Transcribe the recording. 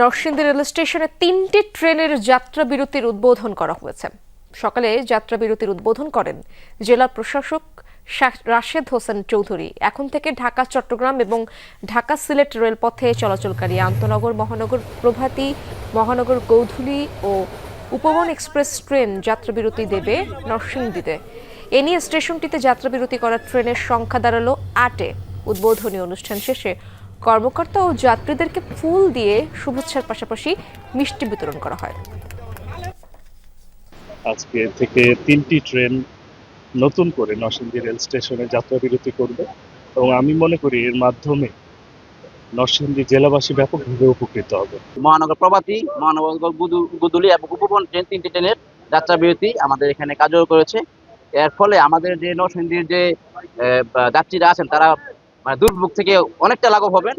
Narsingdi rail স্টেশনে তিনটি ট্রেনের যাত্রা বিরতির উদ্বোধন করা হয়েছে। সকালে যাত্রা বিরতির উদ্বোধন করেন জেলা প্রশাসক রাশেদ হোসেন চৌধুরী। এখন থেকে ঢাকা, চট্টগ্রাম এবং ঢাকা সিলেট রেলপথে চলাচলকারী আন্তনগর, মহানগর প্রভাতী, মহানগর গৌধুলী ও উপবন এক্সপ্রেস ট্রেন যাত্রা বিরতি দেবে নরসিংদীতে। এ নিয়ে স্টেশনটিতে যাত্রা বিরতি করা ট্রেনের সংখ্যা দাঁড়াল আটে। উদ্বোধনী অনুষ্ঠান শেষে কর্মকর্তা ও যাত্রীদেরকে ফুল দিয়ে শুভেচ্ছার পাশাপাশি মিষ্টি বিতরণ করা হয়। আজকে থেকে তিনটি ট্রেন নতুন করে নরসিংদী রেল স্টেশনে যাত্রা বিরতি করবে এবং আমি মনে করি এর মাধ্যমে নরসিংদী জেলাবাসী ব্যাপকভাবে উপকৃত হবে। মহানগর প্রভাতী মহানগর গুদুলি এবং উপবন ট্রেন তিনটি ট্রেনের যাত্রা বিরতি আমাদের এখানে কার্যকর করেছে। এর ফলে আমাদের যে নরসিংদীর যে আহ, যাত্রীরা আছেন তারা মানে দুর্ভোগ থেকে অনেকটা লাঘব হবেন।